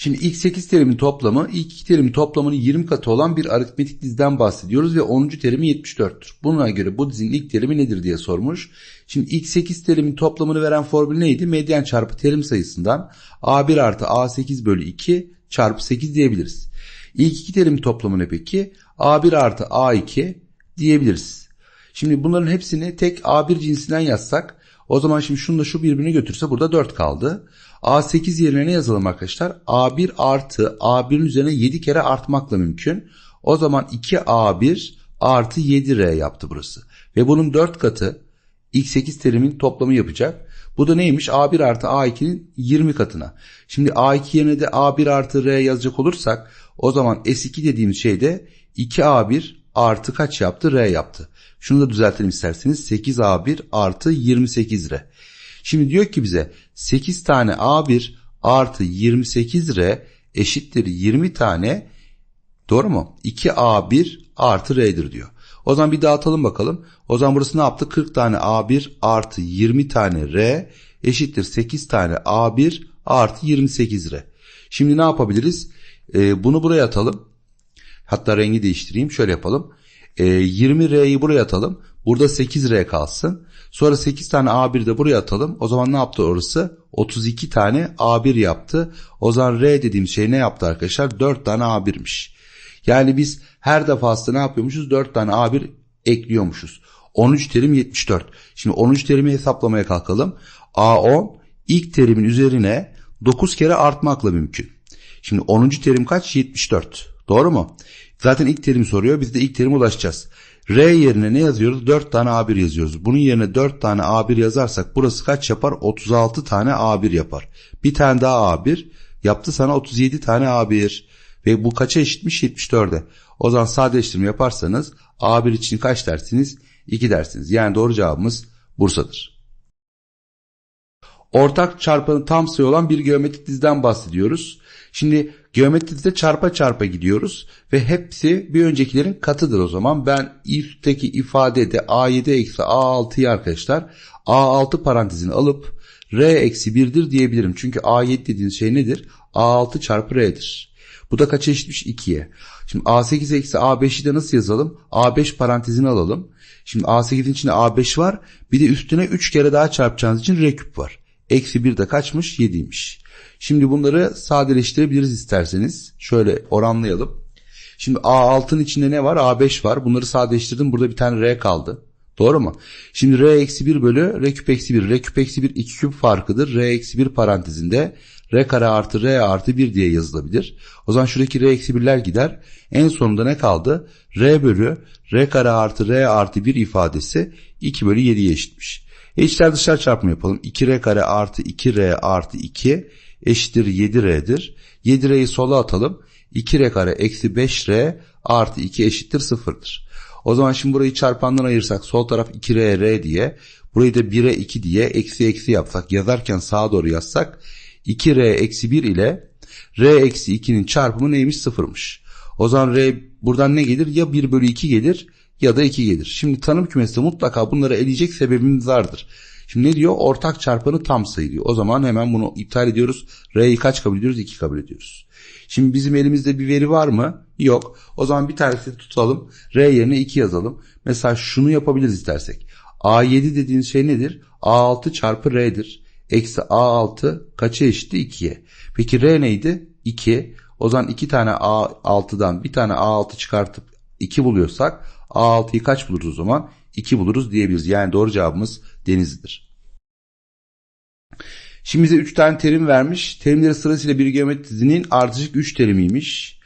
Şimdi ilk 8 terimin toplamı ilk 2 terimin toplamının 20 katı olan bir aritmetik diziden bahsediyoruz ve 10. terimi 74'tür. Buna göre bu dizinin ilk terimi nedir diye sormuş. Şimdi ilk 8 terimin toplamını veren formül neydi? Medyan çarpı terim sayısından A1 artı A8 bölü 2 çarpı 8 diyebiliriz. İlk iki terimin toplamı ne peki? A1 artı A2 diyebiliriz. Şimdi bunların hepsini tek A1 cinsinden yazsak o zaman şimdi şunu da şu birbirini götürse burada 4 kaldı. A8 yerine ne yazalım arkadaşlar? A1 artı A1'in üzerine 7 kere artmakla mümkün. O zaman 2A1 artı 7R yaptı burası. Ve bunun 4 katı ilk 8 terimin toplamı yapacak. Bu da neymiş? A1 artı A2'nin 20 katına. Şimdi A2 yerine de A1 artı R yazacak olursak o zaman S2 dediğimiz şey de 2A1 artı kaç yaptı? R yaptı. Şunu da düzeltelim isterseniz. 8A1 artı 28R. Şimdi diyor ki bize 8 tane A1 artı 28R eşittir 20 tane doğru mu? 2A1 artı R'dir diyor. O zaman bir dağıtalım bakalım. O zaman burası ne yaptı? 40 tane A1 artı 20 tane R eşittir 8 tane A1 artı 28R. Şimdi ne yapabiliriz? Ee, bunu buraya atalım. Hatta rengi değiştireyim. Şöyle yapalım. Ee, 20R'yi buraya atalım. Burada 8R kalsın. Sonra 8 tane A1 de buraya atalım. O zaman ne yaptı orası? 32 tane A1 yaptı. O zaman R dediğim şey ne yaptı arkadaşlar? 4 tane A1'miş. Yani biz her defasında ne yapıyormuşuz? 4 tane A1 ekliyormuşuz. 13 terim 74. Şimdi 13 terimi hesaplamaya kalkalım. A10 ilk terimin üzerine 9 kere artmakla mümkün. Şimdi 10. terim kaç? 74. Doğru mu? Zaten ilk terim soruyor. Biz de ilk terime ulaşacağız. R yerine ne yazıyoruz? 4 tane A1 yazıyoruz. Bunun yerine 4 tane A1 yazarsak burası kaç yapar? 36 tane A1 yapar. Bir tane daha A1 yaptı sana 37 tane A1. Ve bu kaça eşitmiş? 74'e. O zaman sadeleştirme yaparsanız A1 için kaç dersiniz? 2 dersiniz. Yani doğru cevabımız Bursa'dır. Ortak çarpanı tam sayı olan bir geometrik diziden bahsediyoruz. Şimdi geometrik dizide çarpa çarpa gidiyoruz ve hepsi bir öncekilerin katıdır o zaman. Ben üstteki ifadede A7 eksi A6'yı arkadaşlar A6 parantezini alıp R eksi 1'dir diyebilirim. Çünkü A7 dediğiniz şey nedir? A6 çarpı R'dir. Bu da kaça eşitmiş? 2'ye. Şimdi A8 eksi A5'i de nasıl yazalım? A5 parantezini alalım. Şimdi A8'in içinde A5 var. Bir de üstüne 3 kere daha çarpacağınız için R küp var. Eksi 1 de kaçmış? 7'ymiş. Şimdi bunları sadeleştirebiliriz isterseniz. Şöyle oranlayalım. Şimdi A6'nın içinde ne var? A5 var. Bunları sadeleştirdim. Burada bir tane R kaldı. Doğru mu? Şimdi R eksi 1 bölü R küp eksi 1. R küp eksi 1 2 küp farkıdır. R eksi 1 parantezinde R kare artı R artı 1 diye yazılabilir. O zaman şuradaki R eksi 1'ler gider. En sonunda ne kaldı? R bölü R kare artı R artı 1 ifadesi 2 bölü 7'ye eşitmiş. İçler dışlar çarpımı yapalım. 2R kare artı 2R artı 2 eşittir 7R'dir. 7R'yi sola atalım. 2R kare eksi 5R artı 2 eşittir 0'dır. O zaman şimdi burayı çarpandan ayırsak sol taraf 2R R diye burayı da 1'e 2 diye eksi eksi yapsak yazarken sağa doğru yazsak 2R eksi 1 ile R eksi 2'nin çarpımı neymiş sıfırmış. O zaman R buradan ne gelir? Ya 1 bölü 2 gelir ya da 2 gelir. Şimdi tanım kümesinde mutlaka bunları eleyecek sebebimiz vardır. Şimdi ne diyor? Ortak çarpanı tam sayı diyor. O zaman hemen bunu iptal ediyoruz. R'yi kaç kabul ediyoruz? 2 kabul ediyoruz. Şimdi bizim elimizde bir veri var mı? Yok. O zaman bir tanesini tutalım. R yerine 2 yazalım. Mesela şunu yapabiliriz istersek. A7 dediğiniz şey nedir? A6 çarpı R'dir. Eksi A6 kaça eşitti? 2'ye. Peki R neydi? 2. O zaman 2 tane A6'dan bir tane A6 çıkartıp 2 buluyorsak A6'yı kaç buluruz o zaman? 2 buluruz diyebiliriz. Yani doğru cevabımız Denizli'dir. Şimdi bize 3 tane terim vermiş. Terimleri sırasıyla bir geometri dizinin ardışık 3 terimiymiş.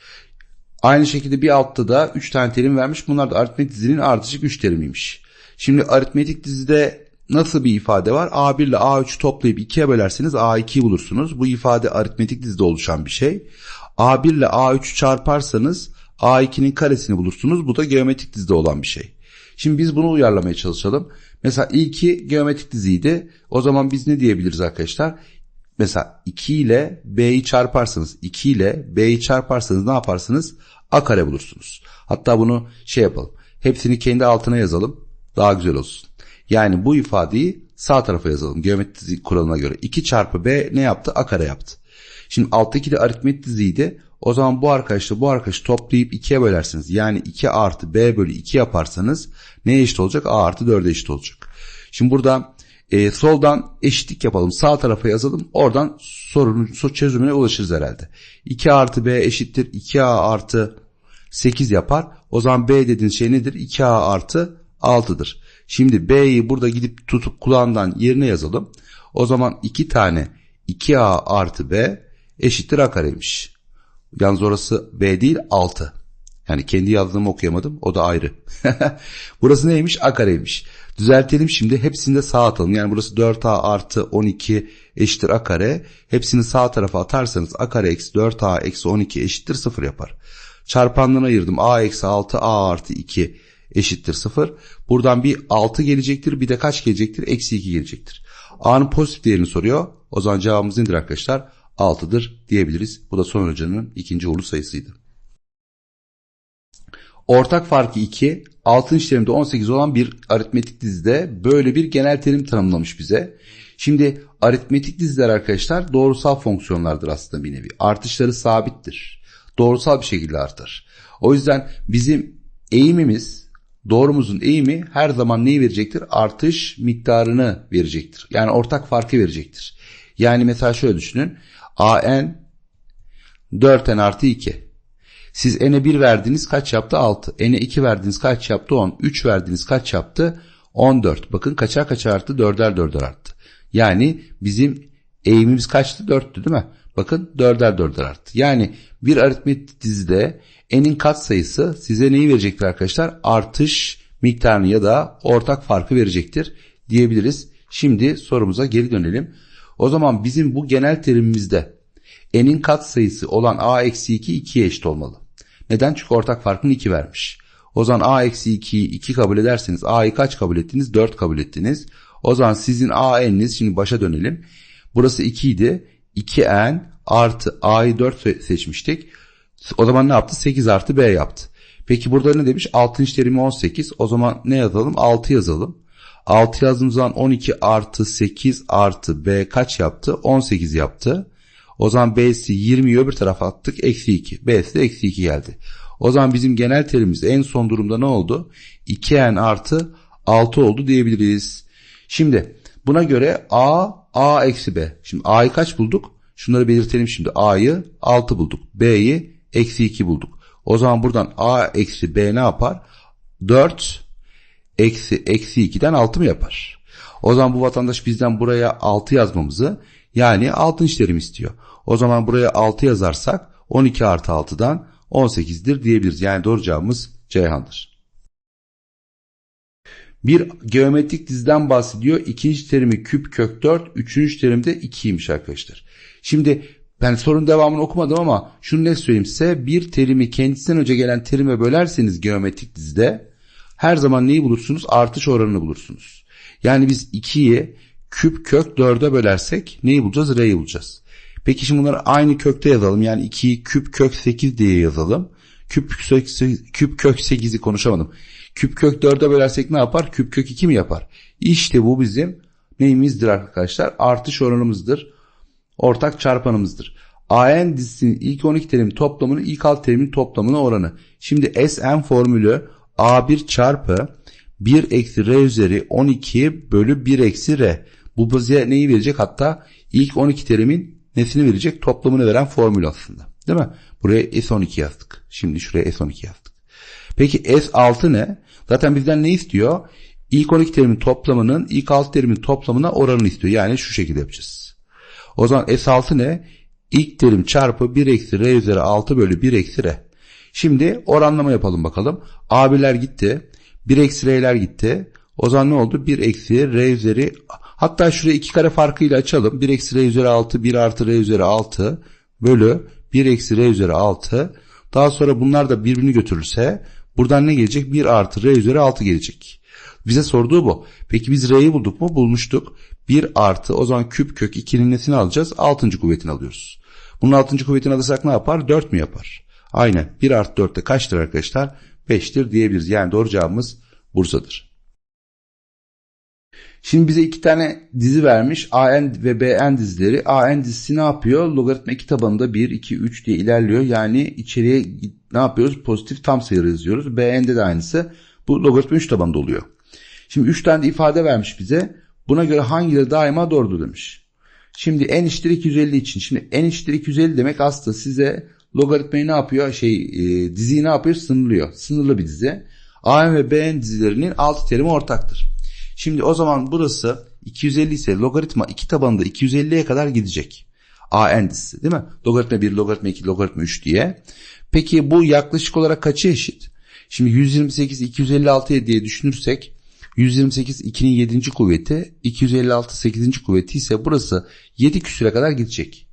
Aynı şekilde bir altta da 3 tane terim vermiş. Bunlar da aritmetik dizinin ardışık 3 terimiymiş. Şimdi aritmetik dizide nasıl bir ifade var? A1 ile A3'ü toplayıp 2'ye bölerseniz A2'yi bulursunuz. Bu ifade aritmetik dizide oluşan bir şey. A1 ile A3'ü çarparsanız A2'nin karesini bulursunuz. Bu da geometrik dizide olan bir şey. Şimdi biz bunu uyarlamaya çalışalım. Mesela ilki geometrik diziydi. O zaman biz ne diyebiliriz arkadaşlar? Mesela 2 ile B'yi çarparsanız 2 ile B'yi çarparsanız ne yaparsınız? A kare bulursunuz. Hatta bunu şey yapalım. Hepsini kendi altına yazalım. Daha güzel olsun. Yani bu ifadeyi sağ tarafa yazalım. Geometri kuralına göre. 2 çarpı B ne yaptı? A kare yaptı. Şimdi alttaki de aritmetik diziydi. O zaman bu arkadaşla bu arkadaşı toplayıp 2'ye bölersiniz. Yani 2 artı b bölü 2 yaparsanız neye eşit olacak? a artı 4'e eşit olacak. Şimdi burada e, soldan eşitlik yapalım. Sağ tarafa yazalım. Oradan sorunun so- çözümüne ulaşırız herhalde. 2 artı b eşittir. 2a artı 8 yapar. O zaman b dediğiniz şey nedir? 2a artı 6'dır. Şimdi b'yi burada gidip tutup kulağından yerine yazalım. O zaman 2 tane 2a artı b eşittir a kareymiş. Yalnız orası b değil 6. Yani kendi yazdığımı okuyamadım. O da ayrı. burası neymiş? A kareymiş. Düzeltelim şimdi. Hepsini de sağa atalım. Yani burası 4A artı 12 eşittir A kare. Hepsini sağ tarafa atarsanız A kare eksi 4A eksi 12 eşittir 0 yapar. Çarpanlarına ayırdım. A eksi 6 A artı 2 eşittir 0. Buradan bir 6 gelecektir. Bir de kaç gelecektir? Eksi 2 gelecektir. A'nın pozitif değerini soruyor. O zaman cevabımız nedir arkadaşlar? 6'dır diyebiliriz. Bu da son hocanın ikinci uğurlu sayısıydı. Ortak farkı 2, 6. terimde 18 olan bir aritmetik dizide böyle bir genel terim tanımlamış bize. Şimdi aritmetik diziler arkadaşlar doğrusal fonksiyonlardır aslında bir nevi. Artışları sabittir. Doğrusal bir şekilde artar. O yüzden bizim eğimimiz, doğrumuzun eğimi her zaman neyi verecektir? Artış miktarını verecektir. Yani ortak farkı verecektir. Yani mesela şöyle düşünün. AN 4n artı 2. Siz n'e 1 verdiniz kaç yaptı? 6. N'e 2 verdiniz kaç yaptı? 10. 3 verdiniz kaç yaptı? 14. Bakın kaçar kaçar arttı? 4'er 4'er arttı. Yani bizim eğimimiz kaçtı? 4'tü değil mi? Bakın 4'er 4'er arttı. Yani bir aritmetik dizide n'in katsayısı size neyi verecektir arkadaşlar? Artış miktarını ya da ortak farkı verecektir diyebiliriz. Şimdi sorumuza geri dönelim. O zaman bizim bu genel terimimizde n'in katsayısı olan a eksi 2 2'ye eşit olmalı. Neden? Çünkü ortak farkını 2 vermiş. O zaman a eksi 2'yi 2 kabul ederseniz a'yı kaç kabul ettiniz? 4 kabul ettiniz. O zaman sizin a n'iniz şimdi başa dönelim. Burası 2 idi. 2n artı a'yı 4 seçmiştik. O zaman ne yaptı? 8 artı b yaptı. Peki burada ne demiş? 6. terimi 18. O zaman ne yazalım? 6 yazalım. 6 yazdığımız zaman 12 artı 8 artı b kaç yaptı? 18 yaptı. O zaman B'si 20'yi öbür tarafa attık. Eksi 2. B'si de eksi 2 geldi. O zaman bizim genel terimimiz en son durumda ne oldu? 2n artı 6 oldu diyebiliriz. Şimdi buna göre A, A eksi B. Şimdi A'yı kaç bulduk? Şunları belirtelim şimdi. A'yı 6 bulduk. B'yi eksi 2 bulduk. O zaman buradan A eksi B ne yapar? 4 eksi eksi 2'den 6 mı yapar? O zaman bu vatandaş bizden buraya 6 yazmamızı yani 6. terim istiyor. O zaman buraya 6 yazarsak 12 artı 6'dan 18'dir diyebiliriz. Yani doğru cevabımız Ceyhan'dır. Bir geometrik diziden bahsediyor. İkinci terimi küp kök 4, üçüncü terim de 2'ymiş arkadaşlar. Şimdi ben sorunun devamını okumadım ama şunu ne söyleyeyim size. Bir terimi kendisinden önce gelen terime bölerseniz geometrik dizide her zaman neyi bulursunuz? Artış oranını bulursunuz. Yani biz 2'yi küp kök 4'e bölersek neyi bulacağız? R'yi bulacağız. Peki şimdi bunları aynı kökte yazalım. Yani 2'yi küp kök 8 diye yazalım. Küp, küp kök 8'i konuşamadım. Küp kök 4'e bölersek ne yapar? Küp kök 2 mi yapar? İşte bu bizim neyimizdir arkadaşlar? Artış oranımızdır. Ortak çarpanımızdır. AN dizisinin ilk 12 terim toplamının ilk 6 terimin toplamına oranı. Şimdi SN formülü A1 çarpı 1 eksi R üzeri 12 bölü 1 eksi R. Bu bize neyi verecek? Hatta ilk 12 terimin nesini verecek? Toplamını veren formül aslında. Değil mi? Buraya S12 yazdık. Şimdi şuraya S12 yazdık. Peki S6 ne? Zaten bizden ne istiyor? İlk 12 terimin toplamının ilk 6 terimin toplamına oranını istiyor. Yani şu şekilde yapacağız. O zaman S6 ne? İlk terim çarpı 1 eksi R üzeri 6 bölü 1 eksi R. Şimdi oranlama yapalım bakalım. A1'ler gitti. 1 eksi R'ler gitti. O zaman ne oldu? 1 eksi R üzeri hatta şuraya 2 kare farkıyla açalım. 1 eksi R üzeri 6 1 artı R üzeri 6 bölü 1 eksi R üzeri 6. Daha sonra bunlar da birbirini götürürse buradan ne gelecek? 1 artı R üzeri 6 gelecek. Bize sorduğu bu. Peki biz R'yi bulduk mu? Bulmuştuk. 1 artı o zaman küp kök 2'nin nesini alacağız? 6. kuvvetini alıyoruz. Bunun 6. kuvvetini alırsak ne yapar? 4 mü yapar? Aynen. 1 artı 4 de kaçtır arkadaşlar? 5'tir diyebiliriz. Yani doğru cevabımız Bursa'dır. Şimdi bize iki tane dizi vermiş. AN ve BN dizileri. AN dizisi ne yapıyor? Logaritma 2 tabanında 1, 2, 3 diye ilerliyor. Yani içeriye ne yapıyoruz? Pozitif tam sayı yazıyoruz. BN'de de aynısı. Bu logaritma 3 tabanında oluyor. Şimdi 3 tane de ifade vermiş bize. Buna göre hangileri daima doğrudur demiş. Şimdi n eşittir 250 için. Şimdi n eşittir 250 demek aslında size logaritmayı ne yapıyor? Şey e, diziyi ne yapıyor? Sınırlıyor. Sınırlı bir dizi. AN ve BN dizilerinin altı terimi ortaktır. Şimdi o zaman burası 250 ise logaritma 2 tabanında 250'ye kadar gidecek. AN dizisi değil mi? Logaritma 1, logaritma 2, logaritma 3 diye. Peki bu yaklaşık olarak kaçı eşit? Şimdi 128 256'ya diye düşünürsek 128 2'nin 7. kuvveti 256 8. kuvveti ise burası 7 küsüre kadar gidecek.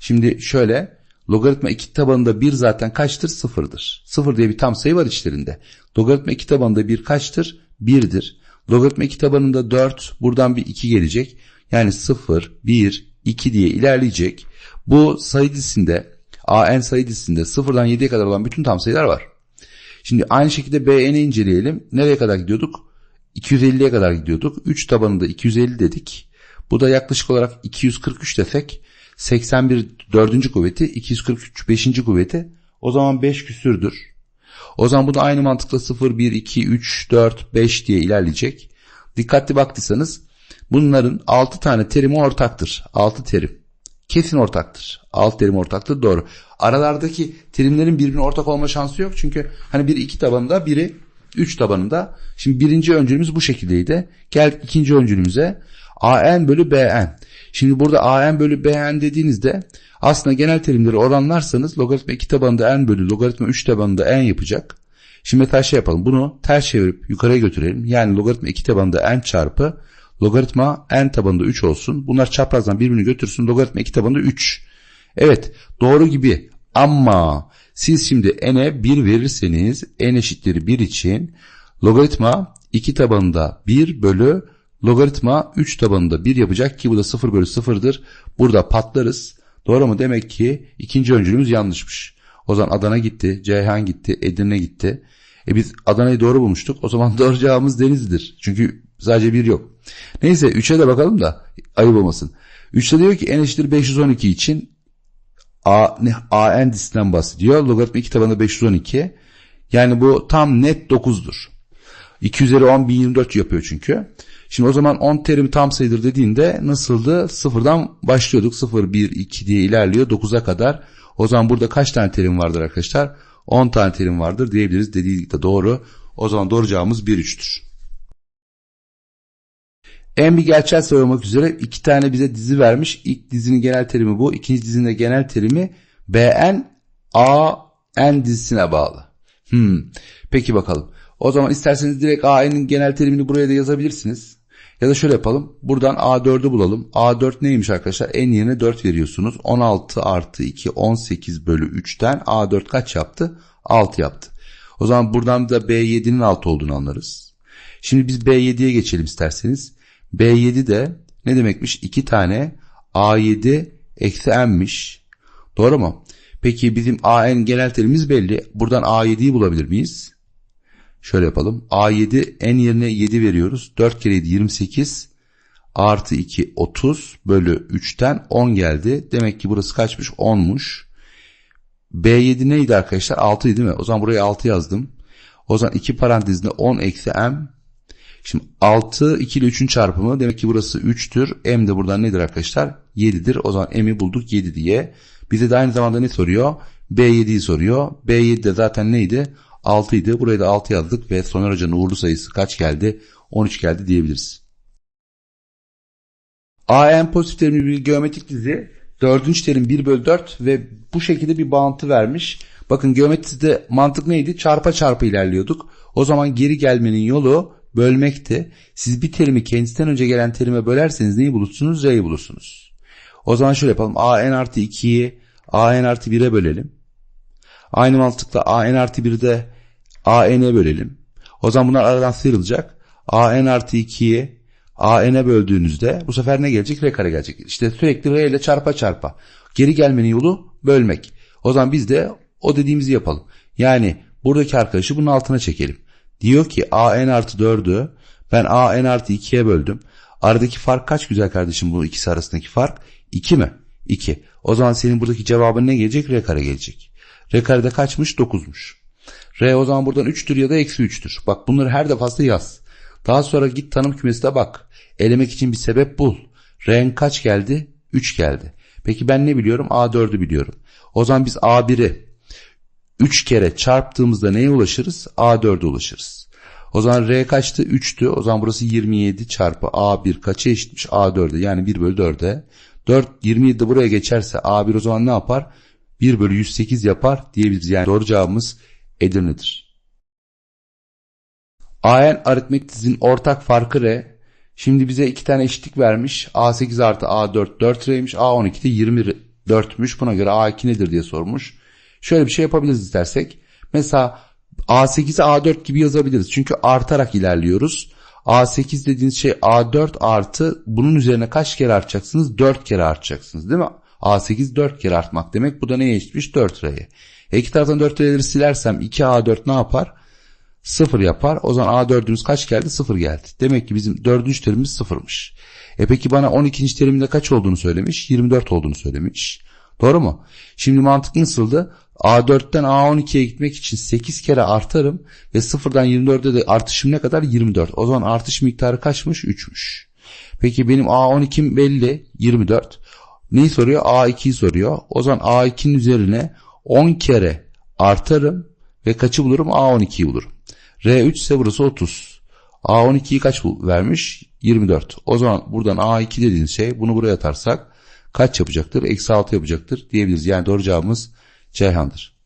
Şimdi şöyle logaritma 2 tabanında 1 zaten kaçtır? Sıfırdır. Sıfır diye bir tam sayı var içlerinde. Logaritma 2 tabanında 1 kaçtır? 1'dir. Logaritma 2 tabanında 4 buradan bir 2 gelecek. Yani 0, 1, 2 diye ilerleyecek. Bu sayı dizisinde AN sayı dizisinde 0'dan 7'ye kadar olan bütün tam sayılar var. Şimdi aynı şekilde BN'i inceleyelim. Nereye kadar gidiyorduk? 250'ye kadar gidiyorduk. 3 tabanında 250 dedik. Bu da yaklaşık olarak 243 desek 81 4. kuvveti 243 5. kuvveti o zaman 5 küsürdür. O zaman bu da aynı mantıkla 0, 1, 2, 3, 4, 5 diye ilerleyecek. Dikkatli baktıysanız bunların 6 tane terimi ortaktır. 6 terim. Kesin ortaktır. 6 terim ortaktır doğru. Aralardaki terimlerin birbirine ortak olma şansı yok. Çünkü hani biri 2 tabanında biri 3 tabanında. Şimdi birinci öncülümüz bu şekildeydi. Gel ikinci öncülümüze. AN bölü BN. Şimdi burada AN bölü BN dediğinizde aslında genel terimleri oranlarsanız logaritma 2 tabanında n bölü logaritma 3 tabanında n yapacak. Şimdi mesela şey yapalım. Bunu ters çevirip yukarıya götürelim. Yani logaritma 2 tabanında n çarpı logaritma n tabanında 3 olsun. Bunlar çaprazdan birbirini götürsün. Logaritma 2 tabanında 3. Evet doğru gibi ama siz şimdi n'e 1 verirseniz n eşittir 1 için logaritma 2 tabanında 1 bölü logaritma 3 tabanında 1 yapacak ki bu da 0 bölü 0'dır. Burada patlarız. Doğru mu? Demek ki ikinci öncülümüz yanlışmış. O zaman Adana gitti, Ceyhan gitti, Edirne gitti. E biz Adana'yı doğru bulmuştuk. O zaman doğru cevabımız Denizli'dir. Çünkü sadece bir yok. Neyse 3'e de bakalım da ayıp olmasın. 3'te diyor ki n eşittir 512 için A, ne, AN disinden bahsediyor. Logaritma 2 tabanında 512. Yani bu tam net 9'dur. 2 üzeri 10 1024 yapıyor çünkü. Şimdi o zaman 10 terim tam sayıdır dediğinde nasıldı? Sıfırdan başlıyorduk. 0, 1, 2 diye ilerliyor 9'a kadar. O zaman burada kaç tane terim vardır arkadaşlar? 10 tane terim vardır diyebiliriz. Dediği de doğru. O zaman doğru cevabımız 1, 3'tür. En bir gerçel sayı olmak üzere iki tane bize dizi vermiş. İlk dizinin genel terimi bu. İkinci dizinin de genel terimi BN A N dizisine bağlı. Hmm. Peki bakalım. O zaman isterseniz direkt AN'in genel terimini buraya da yazabilirsiniz. Ya da şöyle yapalım. Buradan A4'ü bulalım. A4 neymiş arkadaşlar? En yerine 4 veriyorsunuz. 16 artı 2 18 bölü 3'ten A4 kaç yaptı? 6 yaptı. O zaman buradan da B7'nin 6 olduğunu anlarız. Şimdi biz B7'ye geçelim isterseniz. B7 de ne demekmiş? 2 tane A7 eksi M'miş. Doğru mu? Peki bizim AN genel terimiz belli. Buradan A7'yi bulabilir miyiz? Şöyle yapalım. A7 en yerine 7 veriyoruz. 4 kere 7 28 artı 2 30 bölü 3'ten 10 geldi. Demek ki burası kaçmış? 10'muş. B7 neydi arkadaşlar? 6 değil mi? O zaman buraya 6 yazdım. O zaman 2 parantezinde 10 eksi m. Şimdi 6 2 ile 3'ün çarpımı demek ki burası 3'tür. M de buradan nedir arkadaşlar? 7'dir. O zaman m'i bulduk 7 diye. Bize de aynı zamanda ne soruyor? B7'yi soruyor. B7 de zaten neydi? 6 idi. Buraya da 6 yazdık ve Soner Hoca'nın uğurlu sayısı kaç geldi? 13 geldi diyebiliriz. AN pozitif terimli bir geometrik dizi. Dördüncü terim 1 bölü 4 ve bu şekilde bir bağıntı vermiş. Bakın geometride mantık neydi? Çarpa çarpa ilerliyorduk. O zaman geri gelmenin yolu bölmekti. Siz bir terimi kendisinden önce gelen terime bölerseniz neyi bulursunuz? Z'yi bulursunuz. O zaman şöyle yapalım. AN artı 2'yi AN artı 1'e bölelim. Aynı mantıkla AN artı 1'de AN'e bölelim. O zaman bunlar aradan sıyrılacak. AN artı 2'yi AN'e böldüğünüzde bu sefer ne gelecek? R kare gelecek. İşte sürekli R ile çarpa çarpa. Geri gelmenin yolu bölmek. O zaman biz de o dediğimizi yapalım. Yani buradaki arkadaşı bunun altına çekelim. Diyor ki AN artı 4'ü ben AN artı 2'ye böldüm. Aradaki fark kaç güzel kardeşim bu ikisi arasındaki fark? 2 mi? 2. O zaman senin buradaki cevabın ne gelecek? R kare gelecek. R karede kaçmış? 9'muş. R o zaman buradan 3'tür ya da eksi 3'tür. Bak bunları her defasında yaz. Daha sonra git tanım kümesine bak. Elemek için bir sebep bul. R'nin kaç geldi? 3 geldi. Peki ben ne biliyorum? A4'ü biliyorum. O zaman biz A1'i 3 kere çarptığımızda neye ulaşırız? A4'e ulaşırız. O zaman R kaçtı? 3'tü. O zaman burası 27 çarpı A1 kaça eşitmiş? A4'e yani 1 bölü 4'e. 4 27 de buraya geçerse A1 o zaman ne yapar? 1 bölü 108 yapar diyebiliriz. Yani doğru cevabımız Edirne'dir. AN aritmetik dizinin ortak farkı R. Şimdi bize iki tane eşitlik vermiş. A8 artı A4 4 R'ymiş. A12 de 24'müş. Buna göre A2 nedir diye sormuş. Şöyle bir şey yapabiliriz istersek. Mesela A8'i A4 gibi yazabiliriz. Çünkü artarak ilerliyoruz. A8 dediğiniz şey A4 artı bunun üzerine kaç kere artacaksınız? 4 kere artacaksınız değil mi? A8 4 kere artmak demek. Bu da neye eşitmiş? 4 R'ye. E iki taraftan 4 R'leri silersem 2A4 ne yapar? 0 yapar. O zaman A4'ümüz kaç geldi? 0 geldi. Demek ki bizim 4. terimimiz 0'mış. E peki bana 12. teriminde kaç olduğunu söylemiş? 24 olduğunu söylemiş. Doğru mu? Şimdi mantık nasıldı? A4'ten A12'ye gitmek için 8 kere artarım ve 0'dan 24'e de artışım ne kadar? 24. O zaman artış miktarı kaçmış? 3'müş. Peki benim A12'm belli 24. Neyi soruyor? A2'yi soruyor. O zaman A2'nin üzerine 10 kere artarım ve kaçı bulurum? A12'yi bulurum. R3 ise burası 30. A12'yi kaç vermiş? 24. O zaman buradan A2 dediğiniz şey bunu buraya atarsak kaç yapacaktır? Eksi 6 yapacaktır diyebiliriz. Yani doğru cevabımız Ceyhan'dır.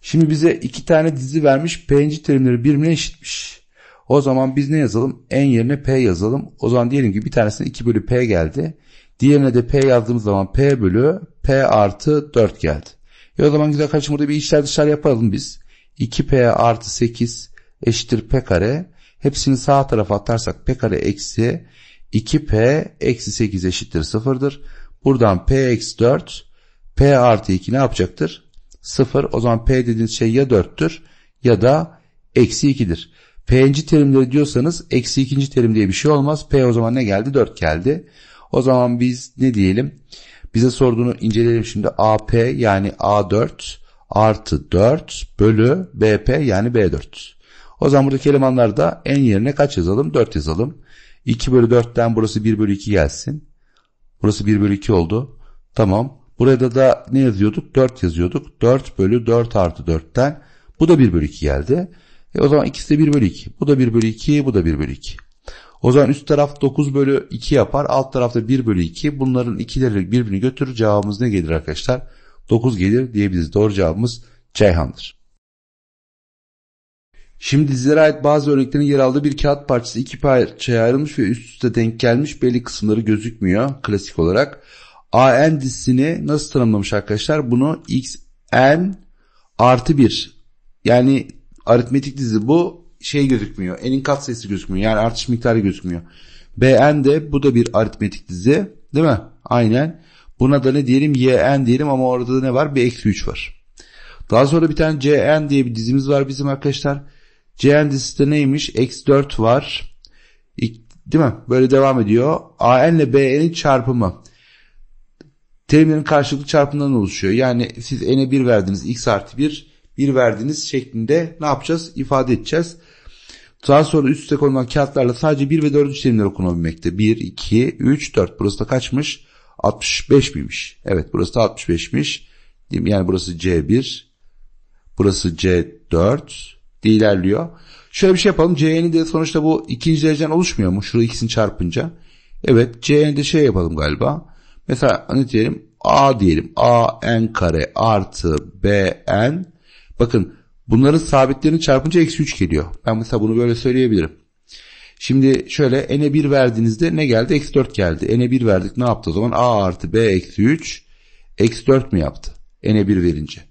Şimdi bize iki tane dizi vermiş. P'nci terimleri birbirine eşitmiş. O zaman biz ne yazalım? En yerine P yazalım. O zaman diyelim ki bir tanesine 2 bölü P geldi. Diğerine de P yazdığımız zaman P bölü P artı 4 geldi. E o zaman güzel kardeşim burada bir içler dışlar yapalım biz. 2P artı 8 eşittir P kare. Hepsini sağ tarafa atarsak P kare eksi 2P eksi 8 eşittir 0'dır. Buradan P eksi 4 P artı 2 ne yapacaktır? 0. O zaman P dediğiniz şey ya 4'tür ya da eksi 2'dir. P'nci terimleri diyorsanız eksi ikinci terim diye bir şey olmaz. P o zaman ne geldi? 4 geldi. O zaman biz ne diyelim? Bize sorduğunu inceleyelim şimdi. AP yani A4 artı 4 bölü BP yani B4. O zaman buradaki elemanlarda en yerine kaç yazalım? 4 yazalım. 2 bölü 4'ten burası 1 bölü 2 gelsin. Burası 1 bölü 2 oldu. Tamam. Burada da ne yazıyorduk? 4 yazıyorduk. 4 bölü 4 artı 4'ten. Bu da 1 bölü 2 geldi. E o zaman ikisi de 1 bölü 2. Bu da 1 bölü 2, bu da 1 bölü 2. O zaman üst taraf 9 bölü 2 yapar. Alt tarafta 1 bölü 2. Bunların ikileri birbirini götürür. Cevabımız ne gelir arkadaşlar? 9 gelir diyebiliriz. Doğru cevabımız Ceyhan'dır. Şimdi dizilere ait bazı örneklerin yer aldığı bir kağıt parçası iki parçaya ayrılmış ve üst üste denk gelmiş. Belli kısımları gözükmüyor klasik olarak. AN dizisini nasıl tanımlamış arkadaşlar? Bunu XN artı 1 yani aritmetik dizi bu şey gözükmüyor. N'in katsayısı gözükmüyor. Yani artış miktarı gözükmüyor. BN de bu da bir aritmetik dizi. Değil mi? Aynen. Buna da ne diyelim? YN diyelim ama orada da ne var? Bir eksi 3 var. Daha sonra bir tane CN diye bir dizimiz var bizim arkadaşlar. CN dizisi de neymiş? Eksi 4 var. Değil mi? Böyle devam ediyor. AN ile BN'in çarpımı. Terimlerin karşılıklı çarpımından oluşuyor. Yani siz n'e 1 verdiniz. x artı 1 1 verdiniz şeklinde ne yapacağız? İfade edeceğiz. Daha sonra üst üste konulan kağıtlarla sadece 1 ve 4. terimler okunabilmekte. 1, 2, 3, 4. Burası da kaçmış? 65 miymiş? Evet burası da 65'miş. Yani burası C1. Burası C4 diye ilerliyor. Şöyle bir şey yapalım. C'nin de sonuçta bu ikinci dereceden oluşmuyor mu? Şurada ikisini çarpınca. Evet C'nin de şey yapalım galiba. Mesela ne diyelim? A diyelim. A n kare artı B n. Bakın bunların sabitlerini çarpınca eksi 3 geliyor. Ben mesela bunu böyle söyleyebilirim. Şimdi şöyle n'e 1 verdiğinizde ne geldi? Eksi 4 geldi. n'e 1 verdik ne yaptı o zaman? A artı B eksi 3 eksi 4 mü yaptı? n'e 1 verince.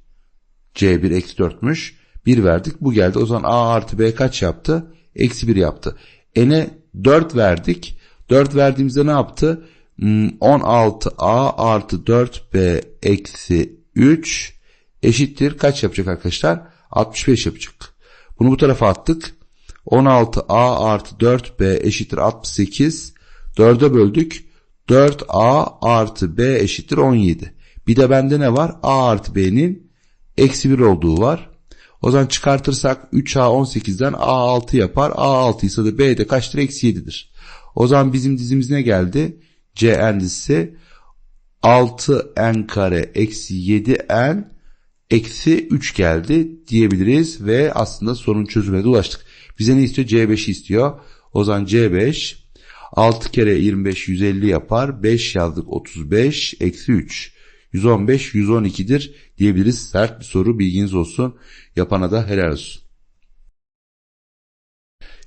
C1 eksi 4'müş. 1 verdik bu geldi. O zaman A artı B kaç yaptı? Eksi 1 yaptı. N'e 4 verdik. 4 verdiğimizde ne yaptı? 16A hmm, artı 4B eksi 3 eşittir. Kaç yapacak arkadaşlar? 65 yapacak. Bunu bu tarafa attık. 16a artı 4b eşittir 68. 4'e böldük. 4a artı b eşittir 17. Bir de bende ne var? a artı b'nin eksi 1 olduğu var. O zaman çıkartırsak 3a 18'den a 6 yapar. a 6 ise de b de kaçtır? Eksi 7'dir. O zaman bizim dizimiz ne geldi? Cn dizisi 6n kare eksi 7n eksi 3 geldi diyebiliriz ve aslında sorunun çözümüne de ulaştık. Bize ne istiyor? C5'i istiyor. O zaman C5 6 kere 25 150 yapar. 5 yazdık 35 eksi 3. 115 112'dir diyebiliriz. Sert bir soru bilginiz olsun. Yapana da helal olsun.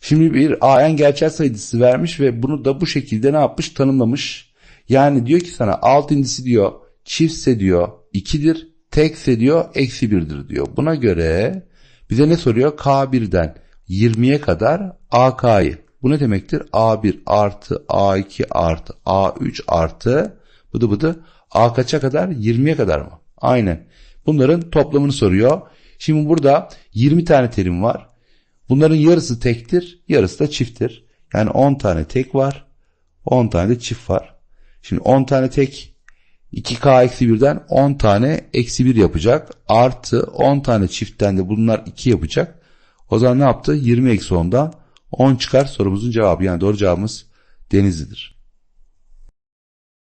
Şimdi bir AN gerçel sayısı vermiş ve bunu da bu şekilde ne yapmış? Tanımlamış. Yani diyor ki sana alt indisi diyor çiftse diyor 2'dir, tekse diyor eksi 1'dir diyor. Buna göre bize ne soruyor? K1'den 20'ye kadar AK'yı. Bu ne demektir? A1 artı A2 artı A3 artı bıdı bıdı A kaça kadar? 20'ye kadar mı? Aynen. Bunların toplamını soruyor. Şimdi burada 20 tane terim var. Bunların yarısı tektir, yarısı da çifttir. Yani 10 tane tek var, 10 tane de çift var. Şimdi 10 tane tek 2k eksi 1'den 10 tane eksi 1 yapacak. Artı 10 tane çiftten de bunlar 2 yapacak. O zaman ne yaptı? 20 eksi 10'dan 10 çıkar sorumuzun cevabı. Yani doğru cevabımız Denizli'dir.